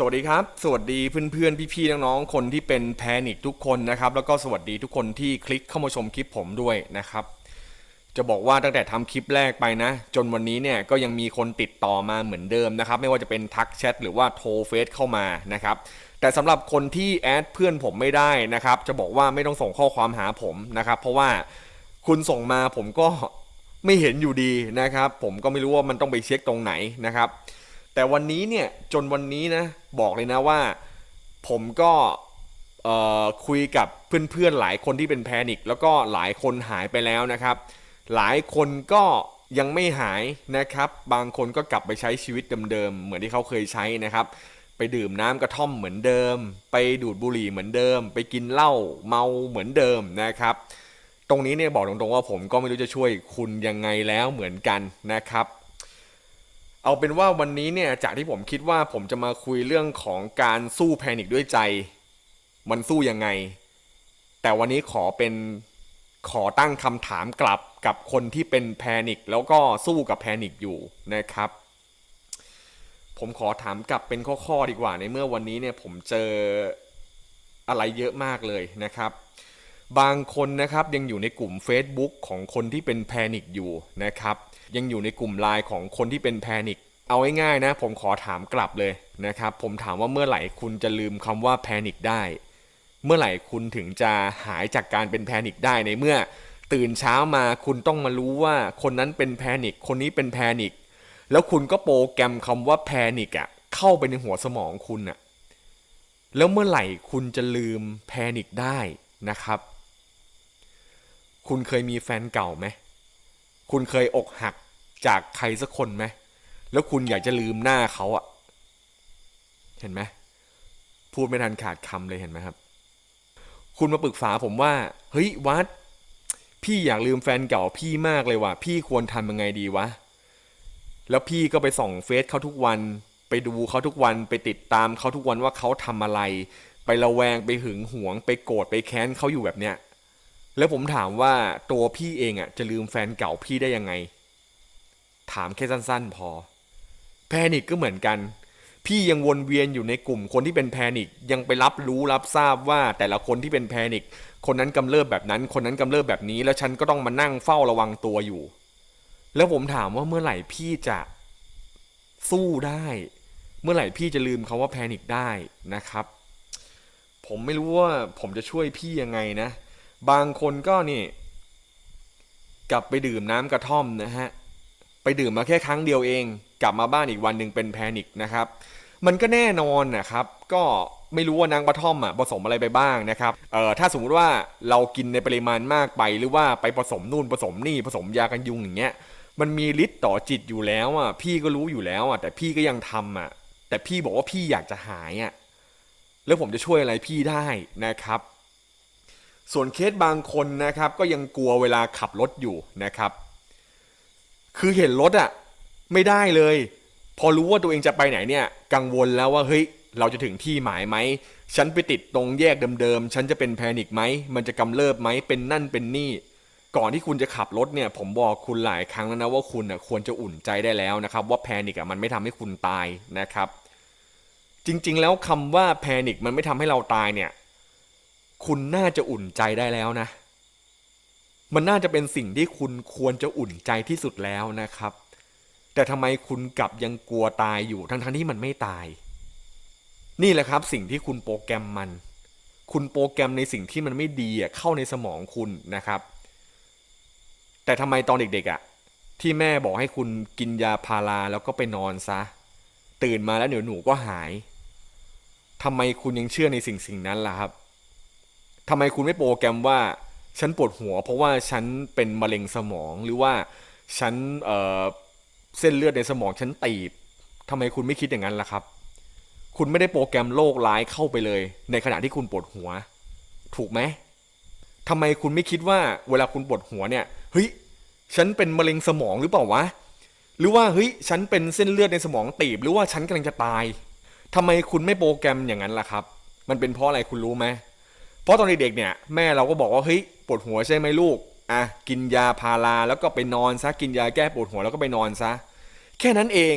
สวัสดีครับ สวัสดีเพื่อนๆ พี่ๆ น้องๆ คนที่เป็นแพนิคทุกคนนะครับ แล้วก็สวัสดีทุกคนที่คลิกเข้ามาชมคลิปผมด้วยนะครับ จะบอกว่าตั้งแต่ทำคลิปแรกไปนะ จนวันนี้เนี่ยก็ยังมีคนติดต่อมาเหมือนเดิมนะครับ ไม่ว่าจะเป็นทักแชทหรือว่าโทรเฟซเข้ามานะครับ แต่สำหรับคนที่แอดเพื่อนผมไม่ได้นะครับ จะบอกว่าไม่ต้องส่งข้อความหาผมนะครับ เพราะว่าคุณส่งมาผมก็ไม่เห็นอยู่ดีนะครับ ผมก็ไม่รู้ว่ามันต้องไปเช็คตรงไหนนะครับ แต่วันนี้เนี่ยจนวันนี้นะบอกเลยนะว่า ผมก็คุยกับเพื่อนๆหลายคนที่เป็นแพนิคแล้วก็หลายคนหายไปแล้วนะครับ หลายคนก็ยังไม่หายนะครับ บางคนก็กลับไปใช้ชีวิตเดิมๆเหมือนที่เขาเคยใช้นะครับ ไปดื่มน้ำกระท่อมเหมือนเดิม ไปดูดบุหรี่เหมือนเดิม ไปกินเหล้าเมาเหมือนเดิมนะครับ ตรงนี้เนี่ยบอกตรงๆว่าผมก็ไม่รู้จะช่วยคุณยังไงแล้วเหมือนกันนะครับ เอาเป็นว่าวันนี้เนี่ยจากที่ผมคิดว่าผมจะมาคุยเรื่องของการสู้แพนิคด้วยใจ มันสู้ยังไง แต่วันนี้ขอเป็นขอตั้งคำถามกลับกับคนที่เป็นแพนิคแล้วก็สู้กับแพนิคอยู่นะครับ ผมขอถามกลับเป็นข้อๆดีกว่าในเมื่อวันนี้เนี่ยผมเจออะไรเยอะมากเลยนะครับ บางคนนะครับยังอยู่ในกลุ่ม Facebook ของคนที่เป็นแพนิคอยู่นะครับยังอยู่ในกลุ่มไลน์ของคนที่เป็นแพนิคเอาง่ายๆนะ ผมขอถามกลับเลยนะครับ ผมถามว่าเมื่อไหร่คุณจะลืมคำว่าแพนิคได้ เมื่อไหร่คุณถึงจะหายจากการเป็นแพนิคได้ในเมื่อ ตื่นเช้ามาคุณต้องมารู้ว่าคนนั้นเป็นแพนิคคนนี้เป็นแพนิคแล้วคุณก็โปรแกรมคำว่าแพนิคอะเข้าไปในหัวสมองคุณอะแล้วเมื่อไหร่คุณจะลืมแพนิคได้นะครับ คุณเคยมีแฟนเก่าไหม คุณเคยอกหักจากใครสักคนไหม แล้วคุณอยากจะลืมหน้าเขาอะเห็นไหมพูดไม่ทันขาดคำเลยเห็นไหมครับ คุณมาปรึกษาผมว่า เฮ้ยวัด พี่อยากลืมแฟนเก่าพี่มากเลยว่ะ พี่ควรทำยังไงดีวะ แล้วพี่ก็ไปส่องเฟซเขาทุกวัน ไปดูเขาทุกวัน ไปติดตามเขาทุกวันว่าเขาทำอะไร ไประแวงไปหึงหวง ไปโกรธไปแค้นเขาอยู่แบบเนี้ย แล้วผมถามว่าตัวพี่เองอะจะลืมแฟนเก่าพี่ได้ยังไง ถามแค่สั้นๆพอ แพนิคก็เหมือนกัน พี่ยังวนเวียนอยู่ในกลุ่มคนที่เป็นแพนิคยังไปรับรู้รับทราบว่าแต่ละคนที่เป็นแพนิคคนนั้นกำเริบแบบนั้น คนนั้นกำเริบแบบนี้ แล้วฉันก็ต้องมานั่งเฝ้าระวังตัวอยู่ แล้วผมถามว่าเมื่อไหร่พี่จะสู้ได้ เมื่อไหร่พี่จะลืมคาว่าแพนิคได้นะครับ ผมไม่รู้ว่าผมจะช่วยพี่ยังไงนะ บางคนก็นี่ กลับไปดื่มน้ำกระท่อมนะฮะ ไปดื่มมาแค่ครั้งเดียวเอง กลับมาบ้านอีกวันหนึ่งเป็นแพนิคนะครับ มันก็แน่นอนนะครับ ก็ไม่รู้ว่าน้ำกระท่อมอะผสมอะไรไปบ้างนะครับ เอ่อถ้าสมมติว่าเรากินในปริมาณมากไป หรือว่าไปผสมนู่นผสมนี่ผสมยากันยุงอย่างเงี้ย มันมีฤทธิ์ต่อจิตอยู่แล้วอะ พี่ก็รู้อยู่แล้วอะ แต่พี่ก็ยังทำอะ แต่พี่บอกว่าพี่อยากจะหายอะ แล้วผมจะช่วยอะไรพี่ได้นะครับ ส่วนเคสบางคนนะครับก็ยังกลัวเวลาขับรถอยู่นะครับ คือเห็นรถอะไม่ได้เลย พอรู้ว่าตัวเองจะไปไหนเนี่ย กังวลแล้วว่าเฮ้ยเราจะถึงที่หมายไหม ฉันไปติดตรงแยกเดิมๆ ฉันจะเป็นแพนิคไหม มันจะกำเริบไหม เป็นนั่นเป็นนี่ ก่อนที่คุณจะขับรถเนี่ย ผมบอกคุณหลายครั้งแล้วนะว่าคุณอะควรจะอุ่นใจได้แล้วนะครับ ว่าแพนิคอะมันไม่ทำให้คุณตายนะครับ จริงๆ แล้วคำว่าแพนิคมันไม่ทำให้เราตายเนี่ย คุณน่าจะอุ่นใจได้แล้วนะ มันน่าจะเป็นสิ่งที่คุณควรจะอุ่นใจที่สุดแล้วนะครับ แต่ทำไมคุณกลับยังกลัวตายอยู่ทั้งๆทที่มันไม่ตาย นี่แหละครับสิ่งที่คุณโปรแกรมมัน คุณโปรแกรมในสิ่งที่มันไม่ดีเข้าในสมองคุณนะครับ แต่ทำไมตอนเด็กๆอะ่ะที่แม่บอกให้คุณกินยาพาราแล้วก็ไปนอนซะ ตื่นมาแล้วเดี๋ยวหนูก็หายทำไมคุณยังเชื่อในสิ่งสิ่งนั้นล่ะครับ ทำไมคุณไม่โปรแกรมว่าฉันปวดหัว เพราะว่าฉันเป็นมะเร็งสมองหรือว่าฉันเอ่อเส้นเลือดในสมองฉันตีบทำไมคุณไม่คิดอย่างนั้นล่ะครับ คุณไม่ได้โปรแกรมโรคร้ายเข้าไปเลย ในขณะที่คุณปวดหัว ถูกไหมทำไมคุณไม่คิดว่าเวลาคุณปวดหัวเนี่ยเฮ้ยฉันเป็นมะเร็งสมองหรือเปล่าวะหรือว่าเฮ้ยฉันเป็นเส้นเลือดในสมองตีบ หรือว่าฉันกำลังจะตายทำไมคุณไม่โปรแกรมอย่างนั้นล่ะครับ มันเป็นเพราะอะไรคุณรู้ไหม ราะตอนเด็กๆเนี่ยแม่เราก็บอกว่าเฮ้ยปวดหัวใช่ไหมลูกอะกินยาพาราแล้วก็ไปนอนซะกินยาแก้ปวดหัวแล้วก็ไปนอนซะ แค่นั้นเอง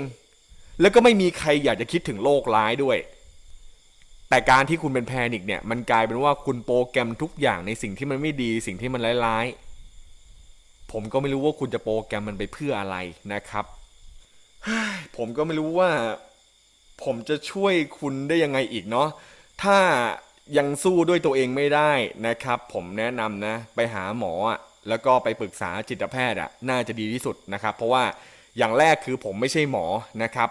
แล้วก็ไม่มีใครอยากจะคิดถึงโรคร้ายด้วย แต่การที่คุณเป็นแพนิคเนี่ยมันกลายเป็นว่าคุณโปรแกรมทุกอย่างในสิ่งที่มันไม่ดีสิ่งที่มันร้ายๆผมก็ไม่รู้ว่าคุณจะโปรแกรมมันไปเพื่ออะไรนะครับผมก็ไม่รู้ว่า ผมจะช่วยคุณได้ยังไงอีกเนาะถ้า ยังสู้ด้วยตัวเองไม่ได้นะครับ ผมแนะนำนะไปหาหมอแล้วก็ไปปรึกษาจิตแพทย์อะน่าจะดีที่สุดนะครับ เพราะว่าอย่างแรกคือผมไม่ใช่หมอนะครับ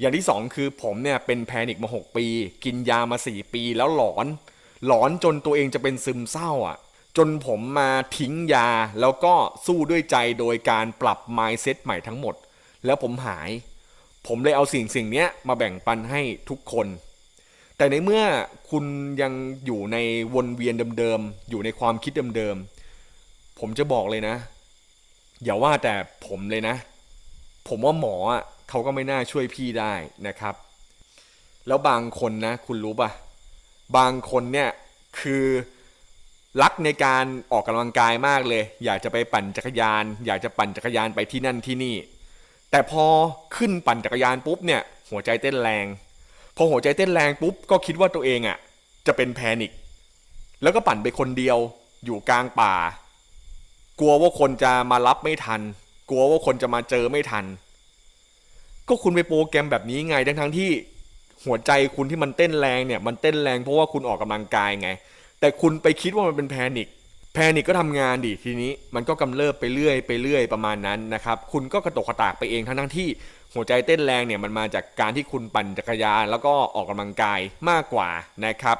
อย่างที่สองคือผมเนี่ยเป็นแพนิคมา 6 ปี กินยามา 4 ปีแล้วหลอน หลอนจนตัวเองจะเป็นซึมเศร้าอะ จนผมมาทิ้งยาแล้วก็สู้ด้วยใจโดยการปรับ mindset ใหม่ทั้งหมด แล้วผมหาย ผมเลยเอาสิ่งสิ่งเนี้ยมาแบ่งปันให้ทุกคน แต่ในเมื่อคุณยังอยู่ในวนเวียนเดิมๆ อยู่ในความคิดเดิมๆ ผมจะบอกเลยนะ อย่าว่าแต่ผมเลยนะ ผมว่าหมอเขาก็ไม่น่าช่วยพี่ได้นะครับ แล้วบางคนนะ คุณรู้ป่ะ บางคนเนี่ยคือรักในการออกกำลังกายมากเลย อยากจะไปปั่นจักรยาน อยากจะปั่นจักรยานไปที่นั่นที่นี่ แต่พอขึ้นปั่นจักรยานปุ๊บเนี่ย หัวใจเต้นแรง พอหัวใจเต้นแรงปุ๊บก็คิดว่าตัวเองอะ จะเป็นแพนิคแล้วก็ปั่นไปคนเดียวอยู่กลางป่า กลัวว่าคนจะมารับไม่ทัน กลัวว่าคนจะมาเจอไม่ทัน ก็คุณไปโปรแกรมแบบนี้ไงทั้งทั้งที่หัวใจคุณที่มันเต้นแรงเนี่ย มันเต้นแรงเพราะว่าคุณออกกำลังกายไง แต่คุณไปคิดว่ามันเป็นแพนิคแพนิคก็ทำงานดิทีนี้มันก็กำเริบไปเรื่อยไปเรื่อยประมาณนั้นนะครับ คุณก็กระตกกระตากไปเองทั้งทั้งที่ หัวใจเต้นแรงเนี่ยมันมาจากการที่คุณปั่นจักรยาน แล้วก็ออกกำลังกายมากกว่านะครับ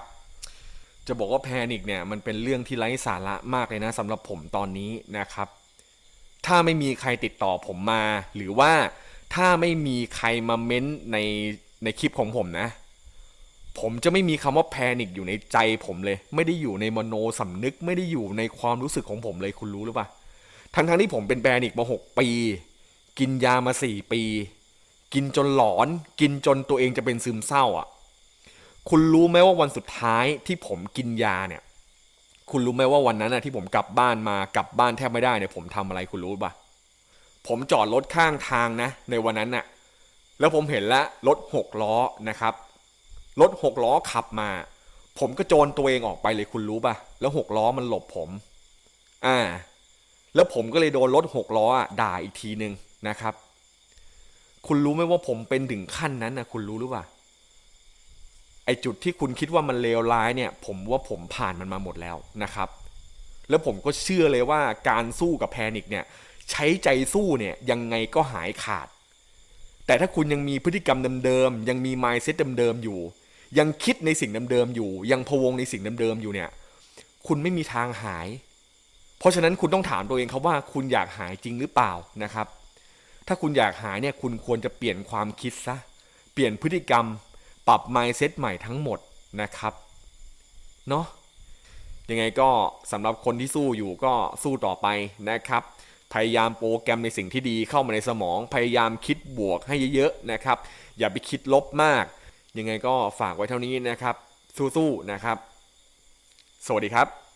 จะบอกว่าแพนิคเนี่ยมันเป็นเรื่องที่ไร้สาระมากเลยนะสำหรับผมตอนนี้นะครับ ถ้าไม่มีใครติดต่อผมมา หรือว่าถ้าไม่มีใครมาเม้นในในคลิปของผมนะ ผมจะไม่มีคำว่าแพนิคอยู่ในใจผมเลย ไม่ได้อยู่ในมโนสำนึก ไม่ได้อยู่ในความรู้สึกของผมเลยคุณรู้หรือเปล่าทั้งทั้งๆที่ผมเป็นแพนิคมาหกปี กินยามาสี่ปี กินจนหลอน กินจนตัวเองจะเป็นซึมเศร้าอะ คุณรู้ไหมว่าวันสุดท้ายที่ผมกินยาเนี่ย คุณรู้ไหมว่าวันนั้นน่ะที่ผมกลับบ้านมากลับบ้านแทบไม่ได้เนี่ยผมทำอะไรคุณรู้ปะผมจอดรถข้างทางนะ ในวันนั้นน่ะ แล้วผมเห็นล้วรถหกล้อนะครับรถหกล้อขับมา ผมก็โจรตัวเองออกไปเลยคุณรู้ปะแล้วหกล้อมันหลบผม อ่า แล้วผมก็เลยโดนรถหกล้อด่าอีกทีหนึ่งนะครับ คุณรู้ไหมว่าผมเป็นถึงขั้นนั้นนะคุณรู้หรือเปล่าไอจุดที่คุณคิดว่ามันเลวร้ายเนี่ย ผมว่าผมผ่านมันมาหมดแล้วนะครับ แล้วผมก็เชื่อเลยว่าการสู้กับแพนิคเนี่ย ใช้ใจสู้เนี่ยยังไงก็หายขาด แต่ถ้าคุณยังมีพฤติกรรมเดิมๆยังมี mindset เดิมๆอยู่ ยังคิดในสิ่งเดิมๆอยู่ ยังพะวงในสิ่งเดิมๆอยู่เนี่ย คุณไม่มีทางหาย เพราะฉะนั้นคุณต้องถามตัวเองครับว่าคุณอยากหายจริงหรือเปล่านะครับ ถ้าคุณอยากหายเนี่ยคุณควรจะเปลี่ยนความคิดซะ เปลี่ยนพฤติกรรม ปรับ mindset ใหม่ทั้งหมดนะครับ เนาะยังไงก็สำหรับคนที่สู้อยู่ก็สู้ต่อไปนะครับ พยายามโปรแกรมในสิ่งที่ดีเข้ามาในสมอง พยายามคิดบวกให้เยอะๆนะครับ อย่าไปคิดลบมาก ยังไงก็ฝากไว้เท่านี้นะครับ สู้ๆนะครับ สวัสดีครับ